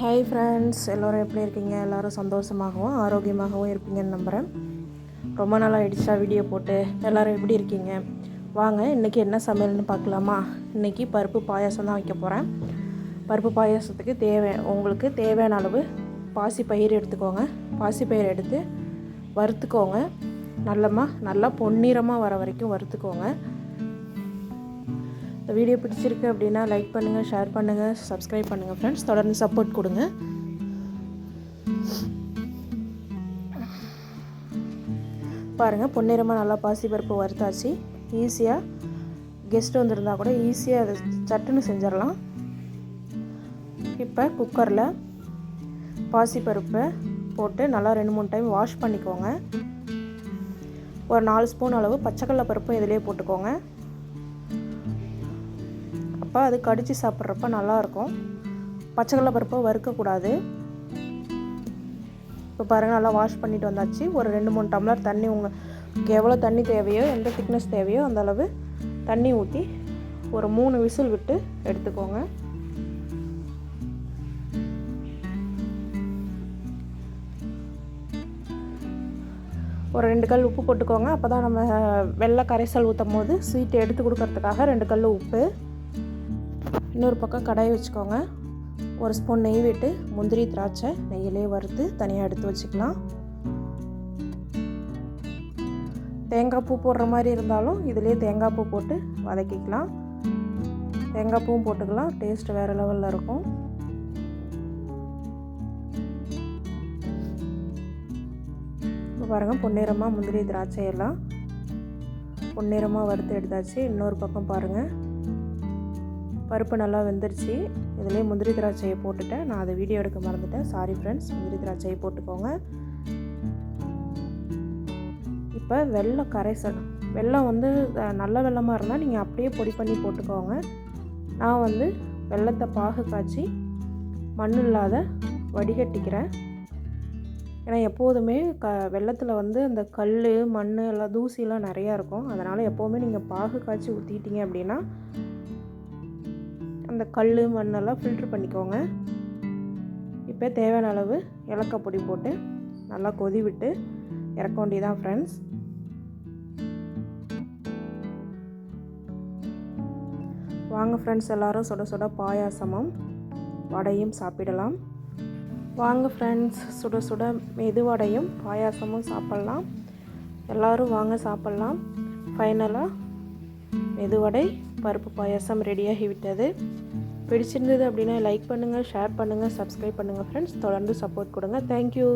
Hi friends எல்லோரும் எப்படி இருக்கீங்க? எல்லோரும் சந்தோஷமாகவும் ஆரோக்கியமாகவும் இருப்பீங்கன்னு நம்புகிறேன் ரொம்ப நாள் ஆயிடுச்சா வீடியோ போட்டு. எல்லோரும் எப்படி இருக்கீங்க? வாங்க இன்றைக்கி என்ன சமையல்னு பார்க்கலாமா? இன்றைக்கி பருப்பு பாயாசம் தான் வைக்க போகிறேன் பருப்பு பாயாசத்துக்கு தேவை உங்களுக்கு தேவையான அளவு பாசி பயிர் எடுத்துக்கோங்க. பாசி பயிர் எடுத்து வறுத்துக்கோங்க. நல்லமா நல்லா பொன்னிறமாக வர வரைக்கும் வறுத்துக்கோங்க. இந்த வீடியோ பிடிச்சிருக்கு அப்படின்னா லைக் பண்ணுங்கள் ஷேர் பண்ணுங்கள் சப்ஸ்கிரைப் பண்ணுங்கள் ஃப்ரெண்ட்ஸ் தொடர்ந்து சப்போர்ட் கொடுங்க. பாருங்கள் பொன்னிறமாக நல்லா பாசிப்பருப்பு வறுத்தாச்சு. ஈஸியாக கெஸ்ட் வந்திருந்தா கூட ஈஸியாக அதை சட்டுன்னு செஞ்சிடலாம். இப்போ குக்கரில் பாசிப்பருப்பை போட்டு நல்லா ரெண்டு மூணு டைம் வாஷ் பண்ணிக்கோங்க. ஒரு நாலு ஸ்பூன் அளவு பச்சைக்கடலை பருப்பும் இதிலே போட்டுக்கோங்க. அப்போ அது கடித்து சாப்பிட்றப்ப நல்லாயிருக்கும். பச்சைக்கடலை பருப்பை வறுக்கக்கூடாது. இப்போ பாருங்கள் நல்லா வாஷ் பண்ணிட்டு வந்தாச்சு. ஒரு ரெண்டு மூணு டம்ளர் தண்ணி உங்களுக்கு எவ்வளோ தண்ணி தேவையோ எந்த திக்னஸ் தேவையோ அந்த அளவு தண்ணி ஊற்றி ஒரு மூணு விசில் விட்டு எடுத்துக்கோங்க. ஒரு ரெண்டு கல் உப்பு போட்டுக்கோங்க. அப்போ தான் நம்ம வெள்ளை கரைசல் ஊற்றும் போது ஸ்வீட் எடுத்து கொடுக்கறதுக்காக ரெண்டு கல் உப்பு. இன்னொரு பக்கம் கடாய் வச்சுக்கோங்க. ஒரு ஸ்பூன் நெய் விட்டு முந்திரி திராட்சை நெய்யிலே வறுத்து தனியாக எடுத்து வச்சுக்கலாம். தேங்காய் பூ போடுற மாதிரி இருந்தாலும் இதிலே தேங்காய் பூ போட்டு வதக்கிக்கலாம். தேங்காய் பூவும் போட்டுக்கலாம். டேஸ்ட் வேறு லெவலில் இருக்கும். இப்போ பாருங்கள் பொன்னிறமாக முந்திரி திராட்சை எல்லாம் பொன்னிறமாக வறுத்து எடுத்தாச்சு. இன்னொரு பக்கம் பாருங்கள் பருப்பு நல்லா வெந்துருச்சு. இதிலே முந்திரி திராட்சையை போட்டுட்டேன். நான் அதை வீடியோ எடுக்க மறந்துட்டேன். சாரி ஃப்ரெண்ட்ஸ் முந்திரி திராட்சையை போட்டுக்கோங்க. இப்போ வெள்ளம் கரைசல். வெள்ளம் வந்து நல்ல வெள்ளமாக இருந்தால் நீங்கள் அப்படியே பொடி பண்ணி போட்டுக்கோங்க. நான் வந்து வெள்ளத்தை பாகு காய்ச்சி மண் இல்லாத வடிகட்டிக்கிறேன். ஏன்னா எப்போதுமே க வெள்ளத்தில் வந்து அந்த கல் மண் எல்லாம் தூசிலாம் நிறையா இருக்கும். அதனால் எப்போவுமே நீங்கள் பாகு காய்ச்சி ஊற்றிட்டீங்க அப்படின்னா அந்த கல் மண்ணெல்லாம் ஃபில்ட்ரு பண்ணிக்கோங்க. இப்போ தேவையான அளவு ஏலக்காய் பொடி போட்டு நல்லா கொதி விட்டு இறக்க வேண்டியதான் ஃப்ரெண்ட்ஸ் வாங்க ஃப்ரெண்ட்ஸ் எல்லோரும் சுட சுட பாயாசமும் வடையும் சாப்பிடலாம். வாங்க ஃப்ரெண்ட்ஸ் சுட சுட மெது வடையும் பாயாசமும் சாப்பிட்லாம். எல்லோரும் வாங்க சாப்பிட்லாம். ஃபைனலாக மெதுவடை பருப்பு பாயாசம் ரெடியாகி விட்டது பிடிச்சிருந்தது அப்படின்னா லைக் பண்ணுங்கள் ஷேர் பண்ணுங்கள் சப்ஸ்கிரைப் பண்ணுங்கள் ஃப்ரெண்ட்ஸ் தொடர்ந்து சப்போர்ட் கொடுங்க. தேங்க்யூ